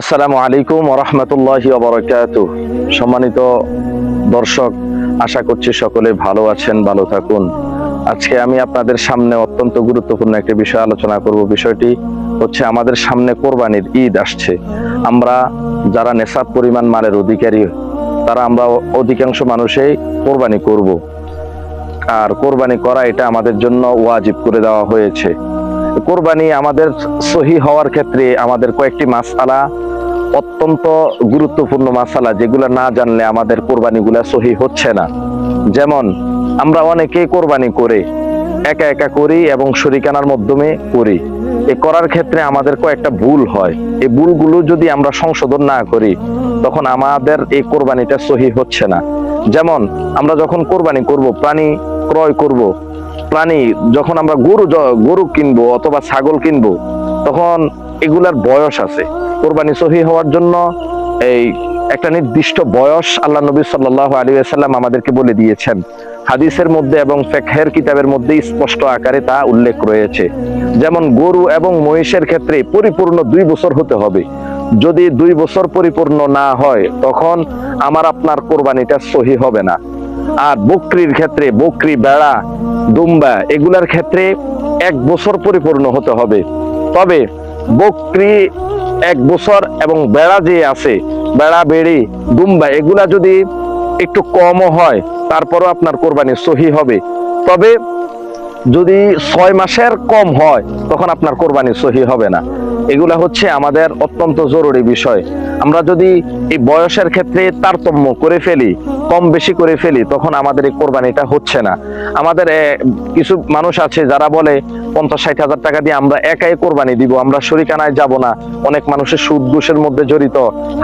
আসসালামু আলাইকুম রহমতুল্লাহি বরকাত সম্মানিত দর্শক, আশা করছি সকলে ভালো আছেন, ভালো থাকুন। আজকে আমি আপনাদের সামনে অত্যন্ত গুরুত্বপূর্ণ একটি বিষয় আলোচনা করব। বিষয়টি হচ্ছে আমাদের সামনে কোরবানির ঈদ আসছে। আমরা যারা নেশাব পরিমাণ মালের অধিকারী, তারা আমরা অধিকাংশ মানুষেই কোরবানি করব। আর কোরবানি করা এটা আমাদের জন্য ওয়াজিব করে দেওয়া হয়েছে। কোরবানি, আমাদের সহি হওয়ার ক্ষেত্রে আমাদের কয়েকটি মাসালা অত্যন্ত গুরুত্বপূর্ণ মাসালা যেগুলো না জানলে আমাদের কোরবানিগুলা সহি হচ্ছে না। যেমন, আমরা অনেকেই কোরবানি করে, একা একা করি এবং শরিকানার মাধ্যমে করি। এ করার ক্ষেত্রে আমাদের কয়েকটা ভুল হয়। এই ভুলগুলো যদি আমরা সংশোধন না করি, তখন আমাদের এই কোরবানিটা সহি হচ্ছে না। যেমন, আমরা যখন কোরবানি করব, প্রাণী ক্রয় করব প্রাণী যখন আমরা গরু গরু কিনবো অথবা ছাগল কিনবো, তখন এগুলার বয়স আছে। কোরবানি সহি হওয়ার জন্য এই একটা নির্দিষ্ট বয়স আল্লাহ নবী সাল্লাহ আলী আমাদেরকে বলে দিয়েছেন। হাদিসের মধ্যে এবং ফেকহের কিতাবের মধ্যে স্পষ্ট আকারে তা উল্লেখ রয়েছে। যেমন গরু এবং মহিষের ক্ষেত্রে পরিপূর্ণ দুই বছর হতে হবে। যদি দুই বছর পরিপূর্ণ না হয়, তখন আমার আপনার কোরবানিটা সহি হবে না। আর বকরির ক্ষেত্রে বকরি, বেড়া, দুম্বা, এগুলার ক্ষেত্রে এক বছর পরিপূর্ণ হতে হবে। তবে বকরি এক বছর এবং বেড়া যে আছে, বেড়া, বেড়ি, দুম্বা, এগুলা যদি একটু কমও হয়, তারপরও আপনার কোরবানি সহি হবে। তবে যদি ছয় মাসের কম হয়, তখন আপনার কোরবানি সহি হবে না। এগুলা হচ্ছে আমাদের অত্যন্ত জরুরি বিষয়। আমরা যদি এই বয়সের ক্ষেত্রে তারতম্য করে ফেলি, কম বেশি করে ফেলি, তখন আমাদের এই কোরবানিটা হচ্ছে না। আমাদের কিছু মানুষ আছে যারা বলে, পঞ্চাশ ষাট হাজার টাকা দিয়ে আমরা একাই কোরবানি দিব, আমরা শরিকানায় যাব না। অনেক মানুষের সুদ ঘুষের মধ্যে জড়িত,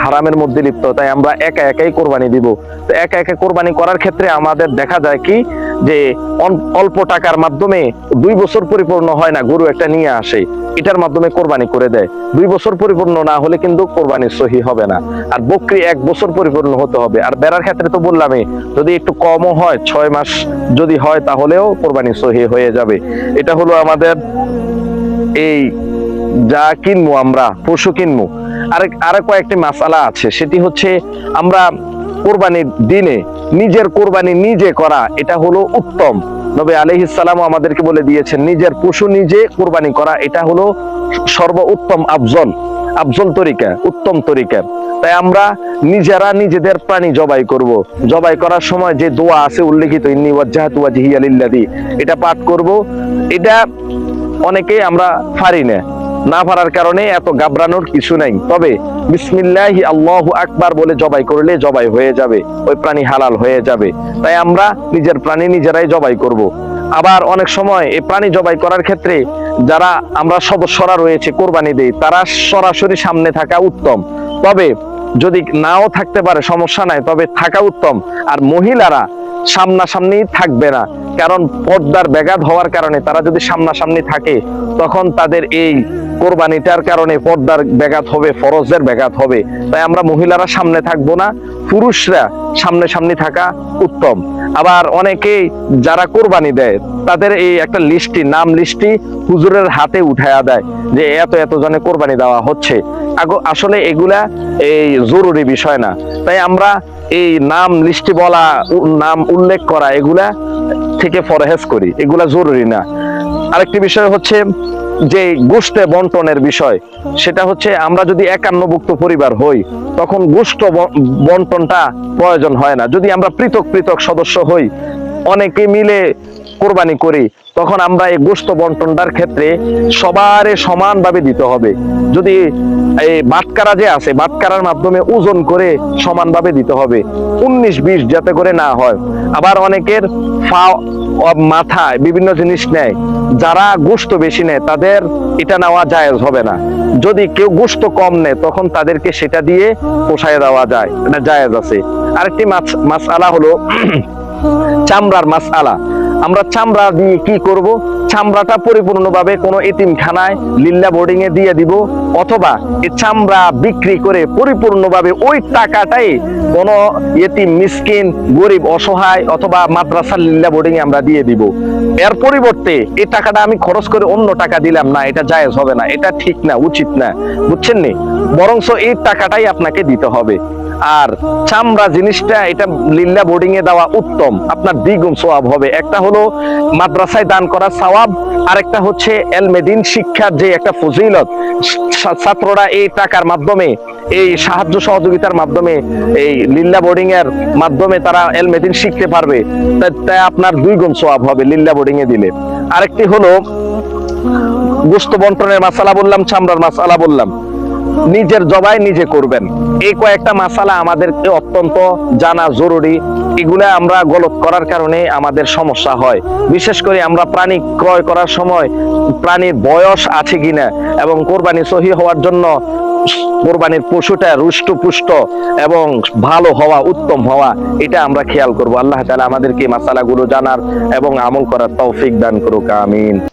হারামের মধ্যে লিপ্ত, তাই আমরা একা একাই কোরবানি দিব। তো একা একা কোরবানি করার ক্ষেত্রে আমাদের দেখা যায় কি যে অল্প টাকার মাধ্যমে দুই বছর পরিপূর্ণ হয় না, গরু একটা নিয়ে আসে, এটার মাধ্যমে কোরবানি করে দেয়। দুই বছর পরিপূর্ণ না হলে কিন্তু কোরবানি সহি হবে না। আর বকরি এক বছর পরিপূর্ণ হতে হবে। আর বেড়ার ক্ষেত্রে তো বললামই, যদি একটু কমও হয়, ছয় মাস যদি হয়, তাহলেও কোরবানি সহি হয়ে যাবে। এটা হলো আমাদের এই যা কিনবো আমরা, পশু কিনবো। আরেক আরও কয়েকটি মাসালা আছে, সেটি হচ্ছে আমরা কোরবানির দিনে, নিজের কোরবানি নিজে করা, এটা হলো উত্তম। নবী আলাইহিস সালাম আমাদেরকে বলে দিয়েছেন, নিজের পশু নিজে কোরবানি করা, এটা হলো সর্ব উত্তম আফজল। আফজল তরিকা, উত্তম তরিকা। তাই আমরা নিজেরা নিজেদের প্রাণী জবাই করব। জবাই করার সময় যে দোয়া আছে উল্লেখিত, ইন্নি ওয়াজ্জাহাতু এটা পাঠ করব। এটা অনেকেই আমরা পারি না। না পারার কারণে এত গাবরানোর কিছু নাই। তবে বিসমিল্লাহি আল্লাহু আকবার বলে জবাই করলে জবাই হয়ে যাবে, ওই প্রাণী হালাল হয়ে যাবে। তাই আমরা নিজের প্রাণী নিজেরাই জবাই করব। আবার অনেক সময় এই প্রাণী জবাই করার ক্ষেত্রে যারা আমরা সদস্যরা রয়েছে কোরবানি দেই, তারা সরাসরি সামনে থাকা উত্তম। তবে যদি নাও থাকতে পারে, সমস্যা নাই, তবে থাকা উত্তম। আর মহিলারা সামনাসামনি থাকবে না, কারণ পর্দার ব্যাঘাত হওয়ার কারণে তারা যদি সামনাসামনি থাকে, তখন তাদের এই কোরবানিটার কারণে পর্দার ব্যাঘাত হবে, ফরজের ব্যাঘাত হবে। তাই আমরা মহিলারা সামনে থাকব না, পুরুষরা সামনে সামনে থাকা উত্তম। আবার অনেকেই যারা কোরবানি দেয়, তাদের এই একটা লিস্টি নাম লিস্টি হুজুরের হাতে উঠায়া দেয় যে এত এত জনে কোরবানি দেওয়া হচ্ছে। আসলে এগুলা এই জরুরি বিষয় না। তাই আমরা এই নাম লিস্টি বলা নাম উল্লেখ করা, এগুলা থেকে ফরহেজ করি। এগুলা জরুরি না। আরেকটি বিষয় হচ্ছে যে গোষ্ঠে বন্টনের বিষয়, সেটা হচ্ছে আমরা যদি একান্নভুক্ত পরিবার হই, তখন গোষ্ঠ বন্টনটা প্রয়োজন হয় না। যদি আমরা পৃথক পৃথক সদস্য হই, অনেকে মিলে কোরবানি করি, তখন আমরা এই গোষ্ঠ বন্টনটার ক্ষেত্রে সবারে সমানভাবে দিতে হবে। যদি এই বাটকারা যে আছে, বাটকারার মাধ্যমে ওজন করে সমানভাবে দিতে হবে, উনিশ বিশ যাতে করে না হয়। আবার অনেকের মাথায় বিভিন্ন জিনিস নেয়, যারা গোস্ত বেশি নেয়, তাদের এটা নেওয়া জায়েজ হবে না। যদি কেউ গোস্ত কম নেয়, তখন তাদেরকে সেটা দিয়ে পোষায় দেওয়া যায় এটা জায়েজ আছে। আরেকটি মাছ মাছ আলা হলো চামড়ার মাছ আলা আমরা চামড়া দিয়ে কি করব? চামড়াটা পরিপূর্ণভাবে কোনো এতিমখানায় লিল্লা বোর্ডিং এ দিয়ে দিব, অথবা এই চামড়া বিক্রি করে পরিপূর্ণভাবে ওই টাকাটাই কোনো এতিম, মিসকিন, গরিব, অসহায় অথবা মাদ্রাসার লিল্লা বোর্ডিং এ আমরা দিয়ে দিব। এর পরিবর্তে এই টাকাটা আমি খরচ করে অন্য টাকা দিলাম না, এটা জায়েজ হবে না, এটা ঠিক না, উচিত না, বুঝছেন নি? বরংস এই টাকাটাই আপনাকে দিতে হবে। আর চামড়া জিনিসটা, এটা লিল্লা বোর্ডিং এ দেওয়া উত্তম। আপনার দ্বিগুণ সওয়াব হবে। একটা হলো মাদ্রাসায় দান করা সওয়াব, আরেকটা হচ্ছে এলমেদিন শিক্ষার যে একটা ফজিলত ছাত্ররা এই টাকার মাধ্যমে, এই সাহায্য সহযোগিতার মাধ্যমে, এই লিল্লা বোর্ডিং এর মাধ্যমে তারা এলমেদিন শিখতে পারবে। তাই আপনার দুই গুণ সওয়াব হবে লিল্লা বোর্ডিং এ দিলে। আরেকটি হলো, গোস্ত বন্টনের মাসালা বললাম, চামড়ার মাসালা বললাম। নিজের জবাই নিজে করবেন। এই কয়েকটা মাসালা আমাদেরকে অত্যন্ত জানা জরুরি। এগুলা আমরা গলত করার কারণে আমাদের সমস্যা হয়। বিশেষ করে আমরা প্রাণী ক্রয় করার সময় প্রাণীর বয়স আছে কিনা এবং কোরবানি সহি হওয়ার জন্য কোরবানির পশুটা রুষ্ট পুষ্ট এবং ভালো হওয়া, উত্তম হওয়া, এটা আমরা খেয়াল করব। আল্লাহ তালা আমাদেরকে মাসালাগুলো জানার এবং আমল করার তৌফিক দান করুক, আমিন।